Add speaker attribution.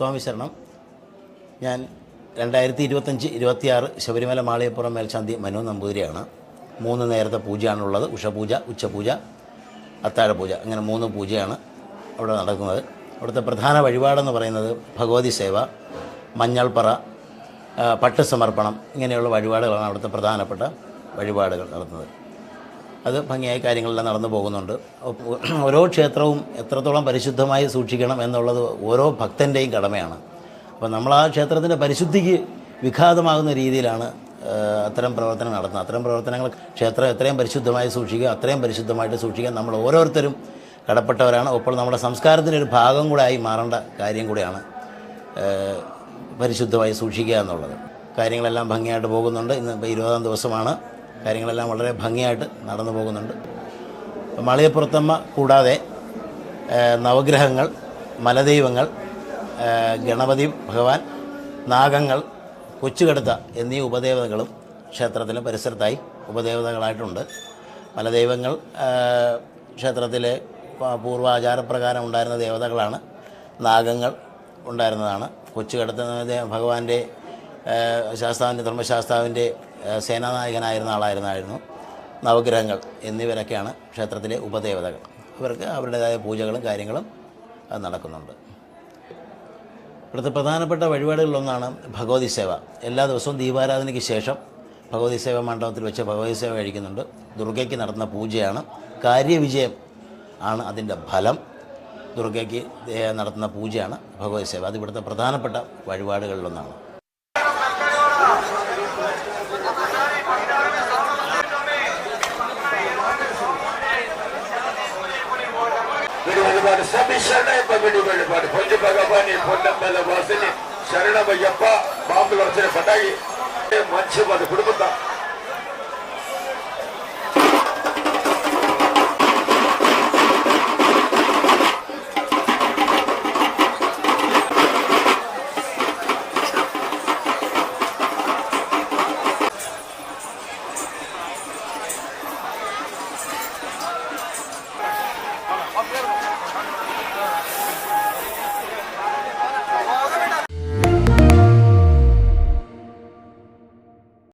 Speaker 1: സ്വാമി ശരണം ഞാൻ രണ്ടായിരത്തി ഇരുപത്തഞ്ച് ഇരുപത്തിയാറ് ശബരിമല മാളിയപ്പുറം മേൽശാന്തി മനോ നമ്പൂതിരിയാണ്. മൂന്ന് നേരത്തെ പൂജയാണുള്ളത്. ഉഷപൂജ ഉച്ചപൂജ അത്താഴപൂജ. അങ്ങനെ മൂന്ന് പൂജയാണ് അവിടെ നടക്കുന്നത്. അവിടുത്തെ പ്രധാന വഴിപാടെന്ന് പറയുന്നത് ഭഗവതി സേവ മഞ്ഞൾപ്പറ പട്ട് സമർപ്പണം ഇങ്ങനെയുള്ള വഴിപാടുകളാണ് അവിടുത്തെ പ്രധാനപ്പെട്ട വഴിപാടുകൾ നടത്തുന്നത്. അത് ഭംഗിയായ കാര്യങ്ങളെല്ലാം നടന്നു പോകുന്നുണ്ട്. ഓരോ ക്ഷേത്രവും എത്രത്തോളം പരിശുദ്ധമായി സൂക്ഷിക്കണം എന്നുള്ളത് ഓരോ ഭക്തന്റെയും കടമയാണ്. അപ്പോൾ നമ്മൾ ആ ക്ഷേത്രത്തിന്റെ പരിശുദ്ധിക്ക് വിഘാതമാകുന്ന രീതിയിലാണ് അത്തരം പ്രവർത്തനം നടത്തുന്നത്. അത്തരം പ്രവർത്തനങ്ങൾ ക്ഷേത്രം എത്രയും പരിശുദ്ധമായി സൂക്ഷിക്കുക അത്രയും പരിശുദ്ധമായിട്ട് സൂക്ഷിക്കാൻ നമ്മൾ ഓരോരുത്തരും കടപ്പെട്ടവരാണ്. അപ്പോൾ നമ്മുടെ സംസ്കാരത്തിന്റെ ഒരു ഭാഗം കൂടെ ആയി മാറേണ്ട കാര്യം കൂടെയാണ് പരിശുദ്ധമായി സൂക്ഷിക്കുക എന്നുള്ളത്. കാര്യങ്ങളെല്ലാം ഭംഗിയായിട്ട് പോകുന്നുണ്ട്. ഇന്ന് ഇരുപതാം ദിവസമാണ്. കാര്യങ്ങളെല്ലാം വളരെ ഭംഗിയായിട്ട് നടന്നു പോകുന്നുണ്ട്. മാളികപ്പുറത്തമ്മ കൂടാതെ നവഗ്രഹങ്ങൾ മലദൈവങ്ങൾ ഗണപതി ഭഗവാൻ നാഗങ്ങൾ കൊച്ചുകടുത്ത എന്നീ ഉപദേവതകളും ക്ഷേത്രത്തിലെ പരിസരത്തായി ഉപദേവതകളായിട്ടുണ്ട്. മലദൈവങ്ങൾ ക്ഷേത്രത്തിലെ പൂർവാചാരപ്രകാരം ഉണ്ടായിരുന്ന ദേവതകളാണ്. നാഗങ്ങൾ ഉണ്ടായിരുന്നതാണ്. കൊച്ചുകടുത്ത ദേ- ഭഗവാന്റെ ശാസ്താവിന്റെ ധർമ്മശാസ്താവിന്റെ സേനാനായകനായിരുന്ന ആളായിരുന്നായിരുന്നു നവഗ്രഹങ്ങൾ എന്നിവരൊക്കെയാണ് ക്ഷേത്രത്തിലെ ഉപദേവതകൾ. അവർക്ക് അവരുടേതായ പൂജകളും കാര്യങ്ങളും നടക്കുന്നുണ്ട്. ഇവിടുത്തെ പ്രധാനപ്പെട്ട വഴിപാടുകളിലൊന്നാണ് ഭഗവതി സേവ. എല്ലാ ദിവസവും ദീപാരാധനയ്ക്ക് ശേഷം ഭഗവതി സേവ മണ്ഡപത്തിൽ വെച്ച് ഭഗവതി സേവ കഴിക്കുന്നുണ്ട്. ദുർഗയ്ക്ക് നടത്തുന്ന പൂജയാണ്. കാര്യവിജയം ആണ് അതിന്റെ ഫലം. ദുർഗയ്ക്ക് നടത്തുന്ന പൂജയാണ് ഭഗവതി സേവ. അത് ഇവിടുത്തെ പ്രധാനപ്പെട്ട വഴിപാടുകളിലൊന്നാണ്.
Speaker 2: ಬಿಡುವಲಬಾರದು ಸಭೆ ಶರಣ ಎಂಬ ಬಿಡುವಲಬಾರದು ಪಂಚ ಭಗವಾನಿ ಪೊನ್ನಂಬಲ ವಾಸನೆ ಶರಣಬಯ್ಯಪ್ಪ ಬಾಂಬುಲ ವಚನ ಪಟಾಗಿ ಮಂಚವಾದ ಕುಟುಂಬದ